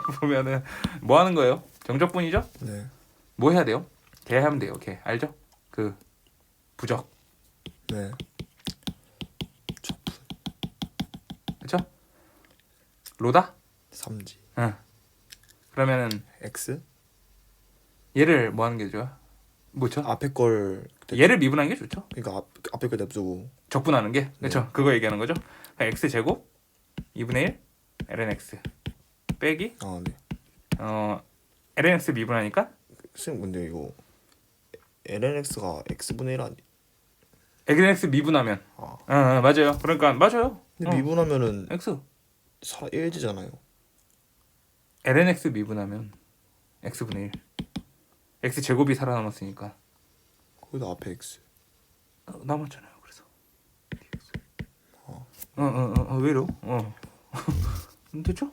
보면은 뭐 하는 거예요? 정적분이죠? 네. 뭐 해야 돼요? 개 하면 돼요. 개 알죠? 그 부적 네. 그렇죠? 로다? 삼지. 응. 그러면은 X? 얘를 뭐 하는 게 좋아? 뭐죠? 앞에 걸 얘를 미분하는 게 좋죠. 그러니까 앞, 앞에 걸 냅두고 적분하는 게 그렇죠. 그거 얘기하는 거죠. 그러니까 x 제곱 2분의 1 ln x 빼기 아 네. 어 ln x 미분하니까 쌤 근데 이거 lnx가 x분의 1 아니? ln x 미분하면 아 어, 어 맞아요. 그러니까 맞아요. 근데 어. 미분하면은 x 사 1지잖아요. ln x 미분하면 x분의 1 x 제곱이 살아남았으니까 거기다 앞에 x. 어, 남았잖아요. 그래서 어 어어 어, 어, 왜요? 어 됐죠?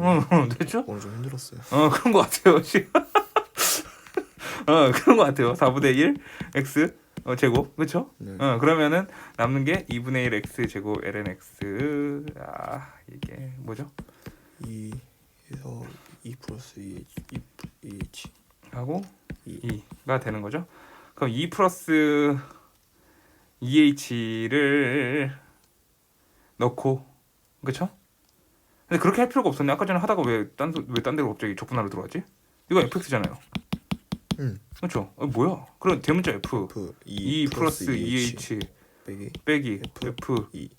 네, 어 어, 됐죠? 오늘 좀 힘들었어요. 어 그런 것 같아요 지금 어 그런 것 같아요 4분의 1 x 어, 제곱 그렇죠? 네. 어 그러면은 남는 게 2분의 1 x 제곱 ln x 아 이게 뭐죠? 2에서 2 플러스 2 2 2h 하고 이. 2가 되는 거죠 그럼 2 플러스 2h를 넣고 그렇죠? 근데 그렇게 할 필요가 없었네 아까 전에 하다가 왜딴왜딴 데로 갑자기 적분하러 들어왔지? 이거 fx잖아요 응. 그렇죠? 어, 뭐야? 그럼 대문자 f F 2 플러스 2h 빼기 빼기 F f 2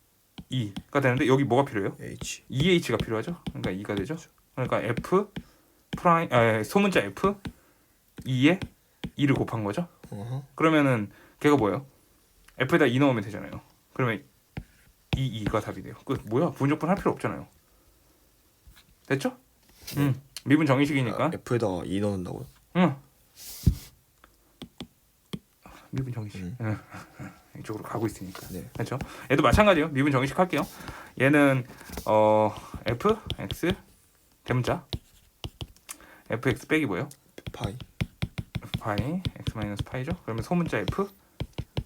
2가 되는데 여기 뭐가 필요해요? h 2h가 필요하죠? 그러니까 2가 되죠? 그러니까 f 프라임 아 소문자 f 2에 2를 곱한 거죠? 어허. 그러면은 걔가 뭐예요? f에다 2 넣으면 되잖아요. 그러면 2 2가 답이 돼요. 그 뭐야? 부분적분 할 필요 없잖아요. 됐죠? 응. 미분 정의식이니까. 아, F에다가 2 넣는다고요? 응. 미분 정의식. 음. 응. 이쪽으로 가고 있으니까. 네. 그렇죠? 얘도 마찬가지예요. 미분 정의식 할게요. 얘는 어 f x 대문자 fx 빼기 뭐예요? 파이 파이 x 마이너스 파이죠? 그러면 소문자 f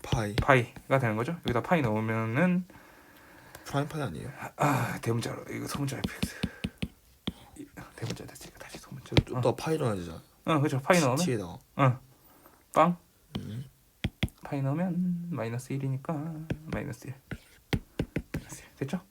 파이 파이가 되는 거죠? 여기다 파이 넣으면은 프라임 파이 아니에요? 아 대문자로 이거 소문자 fx 이- 대 문자 됐으니까 다시 소문자. 좀더 파이 넣어야 되잖아. 어 그렇죠. 파이 넣으면 T에다가 빵 음. 파이 넣으면 마이너스 1이니까 마이너스 1 마이너스 1 됐죠?